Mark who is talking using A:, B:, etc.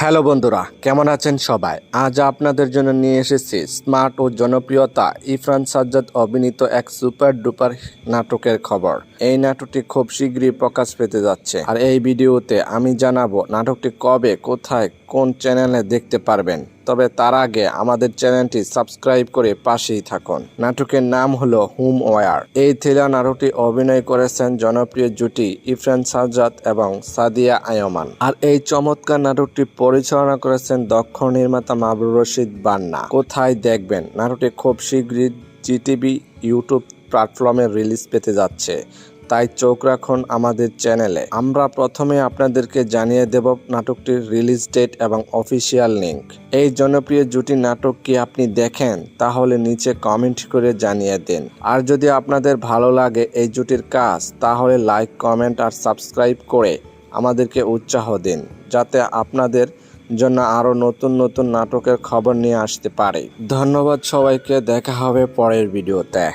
A: Hello বন্ধুরা, কেমন আছেন সবাই? আজ আপনাদের জন্য নিয়ে এসেছি স্মার্ট ও জনপ্রিয়তা ইফরান সাজ্জাদ অভিনীত এক সুপার ডুপার নাটকের খবর। এই নাটকটি খুব শীঘ্রই প্রকাশ পেতে যাচ্ছে। আর এই ভিডিওতে আমি জানাব নাটকটি কবে, কোথায়, কোন চ্যানেলে দেখতে পারবেন। তবে তার আগে আমাদের চ্যানেলটি সাবস্ক্রাইব করে পাশেই থাকুন। নাটকের নাম হলো হুম ওয়ার। এই থ্রিলার নাটকটি অভিনয় করেছেন জনপ্রিয় জুটি ইফরান সাজ্জাদ এবং সাদিয়া আয়মান। আর এই চমৎকার নাটকটি পরিচালনা করেছেন দক্ষ নির্মাতা মাবরুর রশিদ বান্না। কোথায় দেখবেন? নাটকটি খুব শীঘ্রই জিটিভি ইউটিউব প্ল্যাটফর্মে রিলিজ পেতে যাচ্ছে। তাই চোখ রাখুন আমাদের চ্যানেলে। আমরা প্রথমে আপনাদেরকে জানিয়ে দেব নাটকটির রিলিজ ডেট এবং অফিসিয়াল লিঙ্ক এই জনপ্রিয় জুটি নাটক কি আপনি দেখেন, তাহলে নিচে কমেন্ট করে জানিয়ে দিন। আর যদি আপনাদের ভালো লাগে এই জুটির কাজ, তাহলে লাইক কমেন্ট আর সাবস্ক্রাইব করে আমাদেরকে উৎসাহ দিন, যাতে আপনাদের জন্য আরও নতুন নতুন নাটকের খবর নিয়ে আসতে পারে। ধন্যবাদ সবাইকে, দেখা হবে পরের ভিডিওতে